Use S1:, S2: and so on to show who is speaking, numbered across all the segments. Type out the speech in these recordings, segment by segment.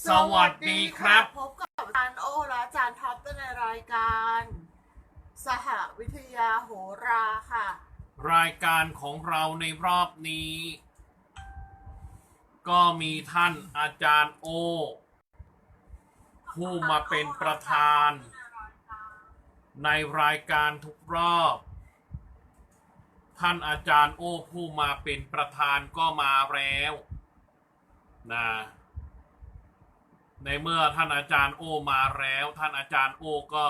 S1: สวัสดีครับ
S2: พบกับอาจารย์โอและอาจารย์ท็อปในรายการ สหวิทยาโหราค่ะ
S1: รายการของเราในรอบนี้ ก็มีท่านอาจารย์โอ ผู้มาเป็นประธาน ในรายการทุกรอบ ท่านอาจารย์โอผู้มาเป็นประธานก็มาแล้วนะ ในเมื่อท่านอาจารย์โอมาแล้ว ท่านอาจารย์โอก็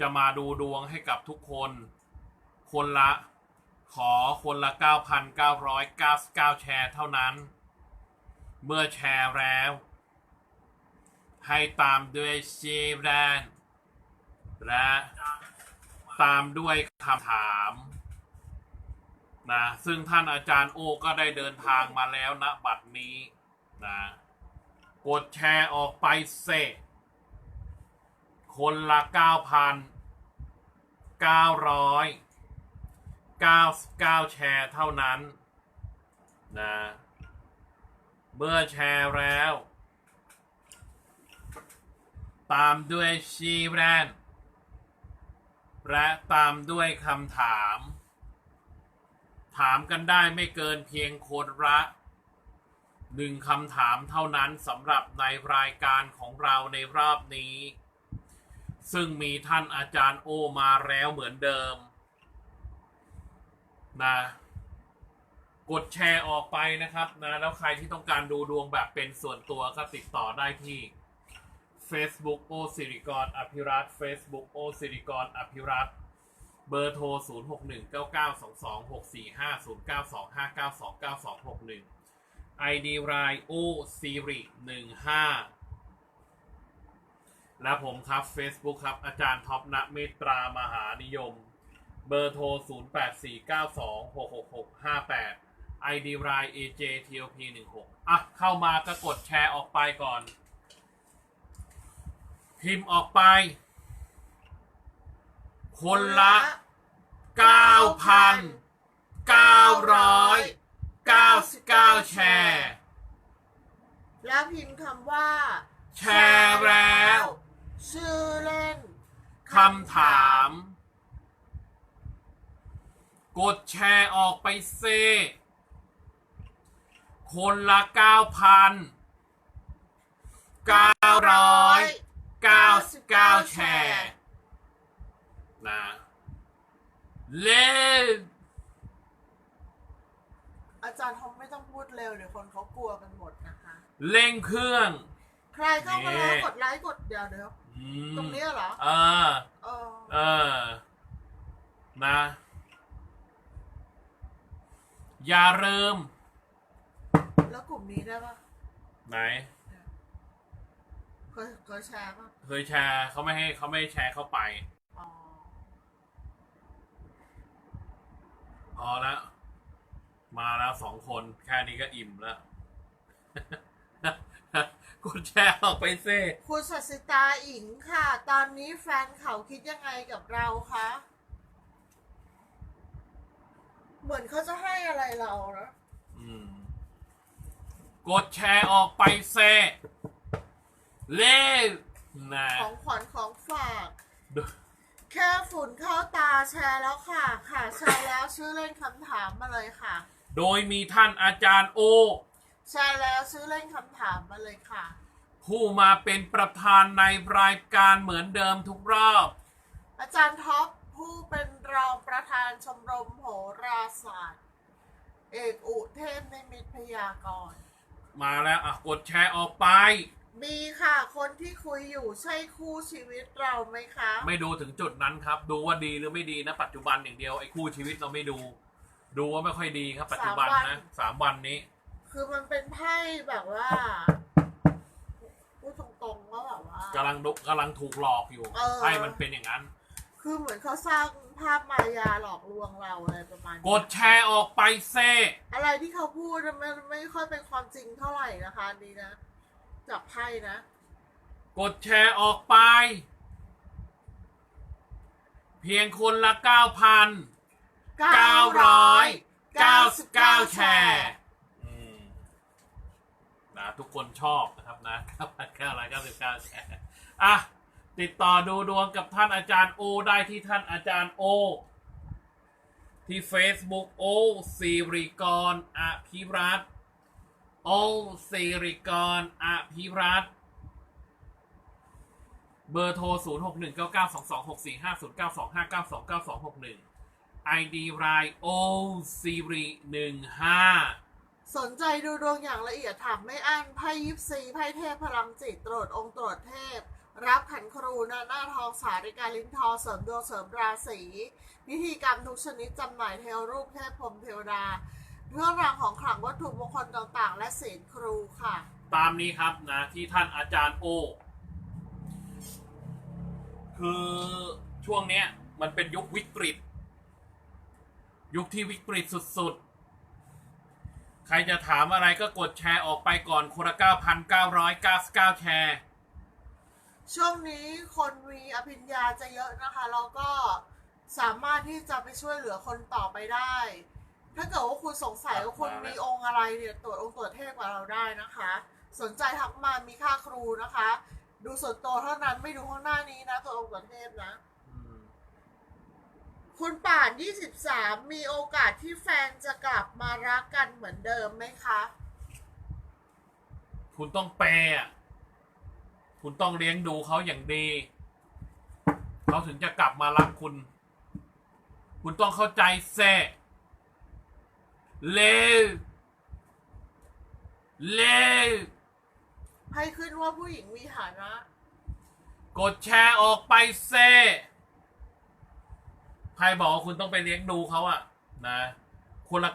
S1: จะมาดูดวงให้กับทุกคน คนละขอคนละ 9,999 แชร์เท่านั้น เมื่อแชร์แล้ว ให้ตามด้วยชีแรนและตามด้วยคำถามนะซึ่งท่านอาจารย์โอก็ได้เดินทางมาแล้วณบัดนี้นะ กดแชร์ออกไปเซคนละ9,900 99แชร์เท่านั้นนะเมื่อแชร์แล้ว ตามด้วยชีแรนและตามด้วยคำถาม ถามกันได้ไม่เกินเพียงคนละ หนึ่งคำถามเท่านั้นสำหรับในรายการของเราในรอบนี้ ซึ่งมีท่านอาจารย์โอมาแล้วเหมือนเดิมนะกดแชร์ออกไปนะครับนะแล้วใครที่ต้องการดูดวงแบบเป็นส่วนตัวก็ติดต่อได้ที่ Facebook โอสิริกรอภิรัต Facebook โอสิริกรอภิรัตเบอร์โทร 0 ID รายโอสิริ15และผมครับ Facebook ครับ อาจารย์ท็อปณเมตตามหานิยม เบอร์โทร 0 8 4 9 2 6 6 6 5 8 ID ราย AJTLP 16อะ เข้ามาก็กดแชร์ออกไปก่อน พิมพ์ออกไป คนละ 9,999 แชร์
S2: แล้วพิมพ์คำว่า
S1: แชร์แล้ว
S2: ชื่อเล่น
S1: คำถาม กดแชร์ออกไปเซ คนละ9,999 แชร์นะเล่น
S2: อาจารย์ท็อปไม่ต้องพูดเร็วเดี๋ยวคนเขากลัวกันหมดนะคะ
S1: เร่งเครื่อง
S2: ใครเข้ามาแล้ว
S1: นี่
S2: กดไลค์กดเดี๋ยวเดี๋ยว
S1: อืม
S2: ตรงเนี้ยเหรอ
S1: เออ
S2: เออ
S1: เออนะอย่าลืม
S2: แล้วกลุ่มนี้ได้ปะ
S1: ไหน
S2: เคยเคยแชร์ปะ
S1: เคยแชร์เขาไม่ให้เขาไม่ให้แชร์เข้าไป
S2: อ๋อ
S1: พอแล้ว มาแล้วสองคนแค่นี้ก็อิ่มแล้ว กดแชร์ออกไปเซ่
S2: คุณสัสิตาอิงค่ะ ตอนนี้แฟนเขาคิดยังไงกับเราคะ เหมือนเขาจะให้อะไรเรานะ
S1: อืมกดแชร์ออกไปเซ่เล่นนะ
S2: ของขวัญของฝาก
S1: ดู
S2: แค่ฝุ่นเข้าตาแชร์แล้วค่ะ ค่ะแชร์แล้วชื่อเล่นคำถามมาเลยค่ะ
S1: โดยมีท่านอาจารย์โอ
S2: แชร์แล้วชื่อเล่นคำถามมาเลยค่ะ
S1: ผู้มาเป็นประธานในรายการเหมือนเดิมทุกรอบ
S2: อาจารย์ท็อปผู้เป็นรองประธานชมรมโหราศาสตร์ เอกอุเทพในมิตรพยากรณ์
S1: มาแล้วอะกดแชร์ออกไป
S2: มีค่ะ คนที่คุยอยู่ใช่คู่ชีวิตเราไหมคะ
S1: ไม่ดูถึงจุดนั้นครับ ดูว่าดีหรือไม่ดีนะปัจจุบันอย่างเดียวไอ้คู่ชีวิตเราไม่ดู ดูว่าไม่ค่อยดีครับ ปัจจุบันนะสามวันนี้
S2: คือมันเป็นไพ่แบบว่าพูดตรงๆว่าแบบว่ากำ
S1: ลังดุกำลังถูกหลอกอยู่
S2: เออ
S1: ให้มันเป็นอย่างนั้น
S2: คือเหมือนเขาสร้างภาพมายาหลอกลวงเราอะไรประมาณนี้
S1: กดแชร์ออกไปเซ่
S2: อะไรที่เขาพูดน่ะมันไม่ค่อยเป็นความจริงเท่าไหร่นะคะอันนี้นะจากไพ่นะ
S1: กดแชร์ออกไป เพียงคนละเก้าพัน เก้าร้อยเก้าสิบเก้าแชร์อืมนะทุกคนชอบนะครับนะ9,999 แชร์ อะ ติดต่อดูดวงกับท่านอาจารย์โอได้ที่ท่านอาจารย์โอ ที่ Facebook โอสิริกรอภิรัตน์โอสิริกรอภิรัตน์เบอร์โทร 0619922640925929261 6 1 9 9 2 2 6 4 5 0 9 2 5 9 2 9 2 6 1 ID รายโอสิริ15
S2: สนใจดูดวงอย่างละเอียดถามไม่อั้นไพ่ยิปซีไพ่เทพพลังจิตตรวจองค์ตรวจเทพ รับขันครูหน้าหน้าทองสาริกาลิ้นทองเสริมดวงเสริมราศีพิธีกรรมทุกชนิดจำหน่ายเทวรูปเทพพรหมเทวดาเครื่องรางของขลังวัตถุมงคลต่างๆ และศีลครูค่ะ
S1: ตามนี้ครับนะที่ท่านอาจารย์โอ คือช่วงเนี้ยมันเป็นยุควิกฤต ยุคที่วิกฤตสุดๆ ใครจะถามอะไรก็กดแชร์ออกไปก่อนคนละ9,999 แชร์
S2: ช่วงนี้คนมีอภิญญาจะเยอะนะคะ แล้วก็สามารถที่จะไปช่วยเหลือคนต่อไปได้ ถ้าเกิดว่าคุณสงสัยว่าคุณมีองค์อะไรเนี่ยตรวจองค์ตรวจเทพกับเราได้นะคะ สนใจทักมามีค่าครูนะคะ ดูส่วนตัวเท่านั้นไม่ดูข้างหน้านี้นะตรวจองค์ตรวจเทพนะ คุณป่าน 23 มีโอกาสที่แฟนจะกลับมารักกันเหมือนเดิมไหมคะ
S1: คุณต้องแปลอะคุณต้องเลี้ยงดูเขาอย่างดี เขาถึงจะกลับมารักคุณ คุณต้องเข้าใจแซ่เลวเลว
S2: ให้ขึ้นว่าผู้หญิงมีฐานะ
S1: กดแชร์ออกไปเซ่ ใครบอกว่าคุณต้องไปเลี้ยงดูเขาอะนะ คนละ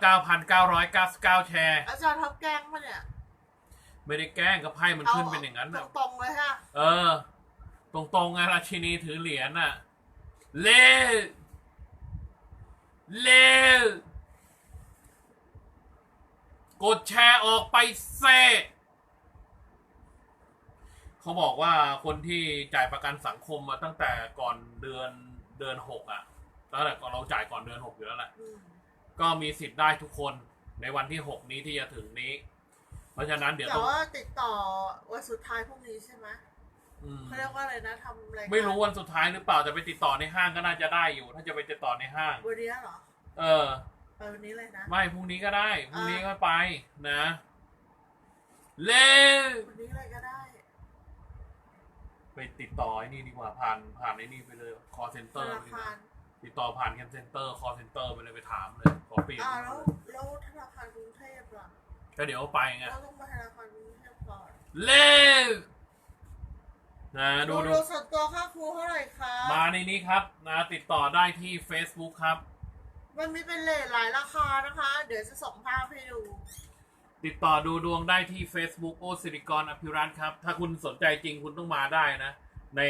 S1: 9,999แชร์
S2: อาจารย์ทับแกล้งปะเนี่ย
S1: ไม่ได้แกล้งกับไพ่มันขึ้นเป็นอย่างนั้น
S2: ต
S1: อะ
S2: รงๆเลยฮะ
S1: เออ ตรงๆไงราชินีถือเหรียญน่ะ เลวเลวกดแชร์ออกไปเซ่เขาบอกว่าคนที่จ่ายประกันสังคมมาตั้งแต่ก่อนเดือนเดือนหกอะ ตั้งแต่ก่อนเราจ่ายก่อนเดือนหกอยู่แล้วแหละ
S2: อืม
S1: ก็มีสิทธิ์ได้ทุกคนในวันที่หกนี้ที่จะถึงนี้ เพราะฉะนั้นเดี๋ยว
S2: แต่
S1: ต้อง
S2: ว่าติดต่อวันสุดท้ายพรุ่งนี้ใช่ไหม
S1: อืม
S2: เขาเรียกว่าอะไรนะทำอะไรายกา
S1: ไม่รู้วันสุดท้ายหรือเปล่าแต่ไปติดต่อในห้างก็น่าจะได้อยู่ ถ้าจะไปติดต่อในห้าง
S2: วันนี้เหรอ
S1: เออ
S2: ไปวันนี้เลยนะ
S1: ไม่พรุ่งนี้ก็ได้พรุ่งนี้
S2: อ่า
S1: ก็ไปนะเล่น
S2: วันนี้เลยก็ได้
S1: ไปติดต่อไอ้นี่ดีกว่าผ่านผ่านไอ้นี่ไปเลย call
S2: ธ
S1: center
S2: นา
S1: ไปเลย
S2: คาร
S1: ติดต่อผ่าน call center call center ไปเลยไปถามเลยขอเปลี่ยน
S2: อ่าแล้วแล้วธนาคารกรุงเทพล่ะ
S1: ก็เดี๋ยวไปไง
S2: เราต้องมาธนาคารกรุงเทพก่อน
S1: เล่นนะดู
S2: ดู
S1: ดู
S2: ดูส่วนตัวค่าครูเท่าไหร่คะ
S1: มาในนี้ครับนะติดต่อได้ที่ Facebook ครับ
S2: มันมีเป็นเลทหลายราคานะคะ เดี๋ยวจะส่งภาพให้ดู
S1: ติดต่อดูดวงได้ที่ Facebook โอสิริกรอภิรัตน์ครับ ถ้าคุณสนใจจริงคุณต้องมาได้นะ ใน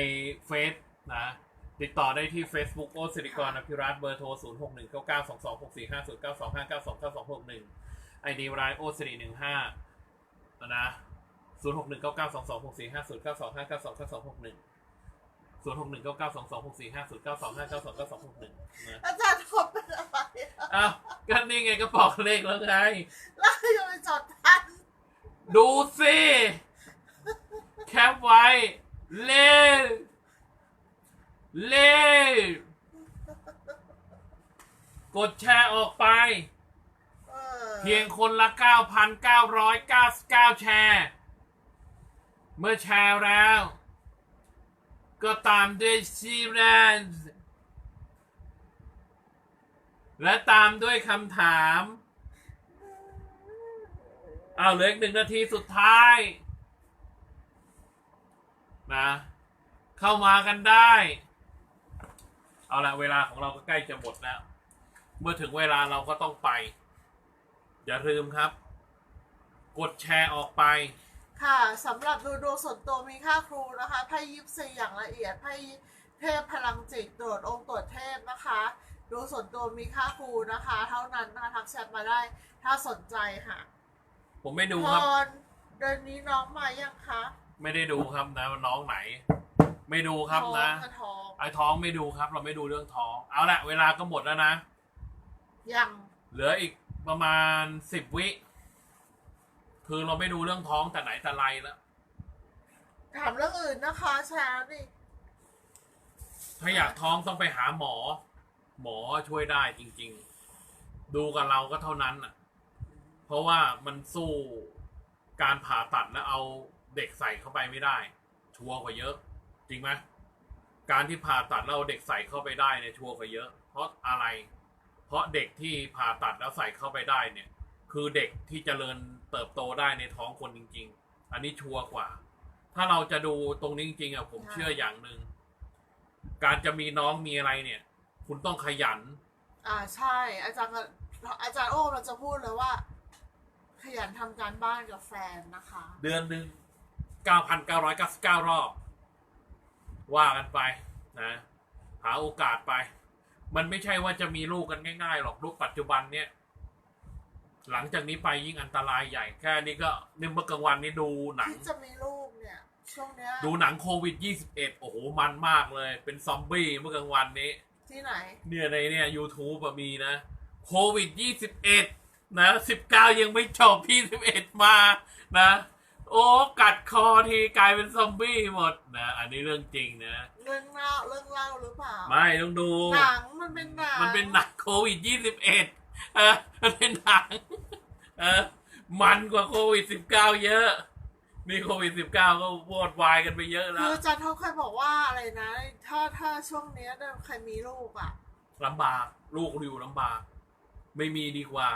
S1: เฟซนะ ติดต่อได้ที่ Facebook โอสิริกรอภิรัตน์เบอร์โทร 0 6 1 9 9 2 2 6 4 5 0 9 2 5 9 2 9 2 6 1ไอดีรายโอสิริ15นะ0 6 1 9 9 2 2 6 4 5 0 9 2 5 9 2 9 2 6 1 0 6 1 9 9 2 2 6 4 5 0 9 2 5 9 2 9 2 6 1นะ
S2: อาจารย์ทบเป็นอะไรอะ
S1: อ้าวก็นี่ไงก็บอกเลขแล้วไง
S2: แล้วจะไปจดทัน
S1: ดูสิ แคปไว้ เล่ เล่กดแชร์ออกไป
S2: เออ
S1: เพียงคนละ 9,999 แชร์ เมื่อแชร์แล้ว ก็ตามด้วยซีแรนส์และตามด้วยคำถามเอาเหลืออีกหนึ่งนาทีสุดท้ายนะเข้ามากันได้ เอาละเวลาของเราก็ใกล้จะหมดแล้ว เมื่อถึงเวลาเราก็ต้องไป อย่าลืมครับ กดแชร์ออกไป
S2: ค่ะสำหรับดูดวงส่วนตัวมีค่าครูนะคะไพ่ยิปซีอย่างละเอียดไพ่เทพพลังจิตตรวจองค์ตรวจเทพนะคะ ดูส่วนตัวมีค่าครูนะคะ เท่านั้นนะคะทักแชทมาได้ถ้าสนใจค่ะ
S1: ผมไม่ดู
S2: พ
S1: ครับ
S2: รเดือนนี้น้องมายังคะ
S1: ไม่ได้ดูครับนะว่าน้องไหน ไม่ดูครับ
S2: ท้อง
S1: นะ
S2: กระท้อง
S1: ไอ้ท้องไม่ดูครับ เราไม่ดูเรื่องท้อง เอาละเวลาก็หมดแล้วนะ
S2: ยัง
S1: เหลืออีกประมาณสิบวิ คือเราไม่ดูเรื่องท้องแต่ไหนแต่ไรแล้ว
S2: ถามเรื่องอื่นนะคะแชร์นี่
S1: ถ้าอยากท้องต้องไปหาหมอ หมอช่วยได้จริง ๆ ดูกับเราก็เท่านั้นน่ะ เพราะว่ามันสู้การผ่าตัดแล้วเอาเด็กใส่เข้าไปไม่ได้ ชัวร์กว่าเยอะ จริงไหม การที่ผ่าตัดแล้วเอาเด็กใส่เข้าไปได้เนี่ยชัวร์กว่าเยอะ เพราะอะไร เพราะเด็กที่ผ่าตัดแล้วใส่เข้าไปได้เนี่ย คือเด็กที่เจริญเติบโตได้ในท้องคนจริง ๆ อันนี้ชัวร์กว่า ถ้าเราจะดูตรงนี้จริงๆอะผมเชื่ออย่างหนึ่งการจะมีน้องมีอะไรเนี่ย คุณต้องขยัน
S2: อ่าใช่ อาจารย์ก็อาจารย์โอ้เราจะพูดเลยว่า ขยันทำการบ้านกับแฟนนะคะ
S1: เดือนหนึ่งเก้าพันเก้าร้อยเก้าสิบเก้ารอบ ว่ากันไปนะหาโอกาสไป มันไม่ใช่ว่าจะมีลูกกันง่ายๆหรอกลูกปัจจุบันเนี่ย หลังจากนี้ไปยิ่งอันตรายใหญ่แค่นี้ก็นี่เมื่อกลางวันนี้ดูหนัง
S2: ที่จะมีลูกเนี่ย ช่วงเนี้ย
S1: ดูหนังโควิด 21 โอ้โห มันมากเลย เป็นซอมบี้เมื่อกลางวันนี้
S2: ที่ไหน
S1: เนี่ยในเนี่ย YouTube อะมีนะโควิด 21 นะ 19 ยังไม่จบพี่ 11 มานะ โอ้กัดคอทีกลายเป็นซอมบี้หมดนะ อันนี้เรื่องจริงนะ
S2: เรื่องเล่าเรื่องเล่าหรือเปล่า
S1: ไม่ต้องดู
S2: หนังมันเป็นหนัง
S1: มันเป็นหนังโควิด21เออมันเป็นหนังเออมันกว่าโควิด19เยอะนี่โควิด19ก็วอดวายกันไปเยอะแล้
S2: คือ
S1: ว
S2: อาจารย์เขาเคยบอกว่าอะไรนะ ถ้าถ้าช่วงเนี้ยเนี่ยใครมีลูกอะ
S1: ลำบากลูกอยู่ลำบาก ไม่มีดีกว่า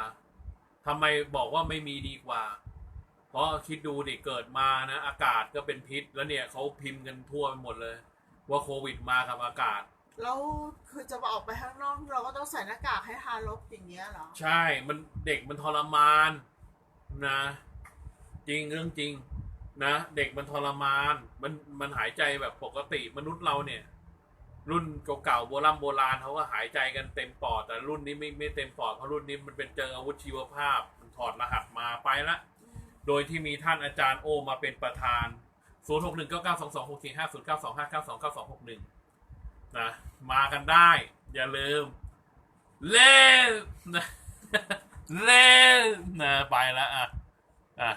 S1: ทำไมบอกว่าไม่มีดีกว่า เพราะคิดดูดิเกิดมานะอากาศก็เป็นพิษ แล้วเนี่ยเขาพิมพ์กันทั่วไปหมดเลย ว่าโควิดมากับอากาศ
S2: แล้วคือจะมาออกไปข้างนอกเราก็ต้องใส่หน้ากากให้ทาลบอย่างเงี้ยเหรอ
S1: ใช่มันเด็กมันทรมานนะ จริงเรื่องจริงนะเด็กมันทรมานมันมันหายใจแบบปกติมนุษย์เราเนี่ย รุ่นเก่าๆโบราณโบราณเขาก็หายใจกันเต็มปอดแต่รุ่นนี้ไม่ไม่เต็มปอดเพราะรุ่นนี้มันเป็นเจออาวุธชีวภาพมันถอดรหัสมาไปละ โดยที่มีท่านอาจารย์โอมาเป็นประธาน 0 6 1 9 9 2 2 6 4 5 0 9 2 5 9 2 9 2 6 1นะมากันได้ อย่าลืม เล่นนะเล่นนะไปแล้วอะอะ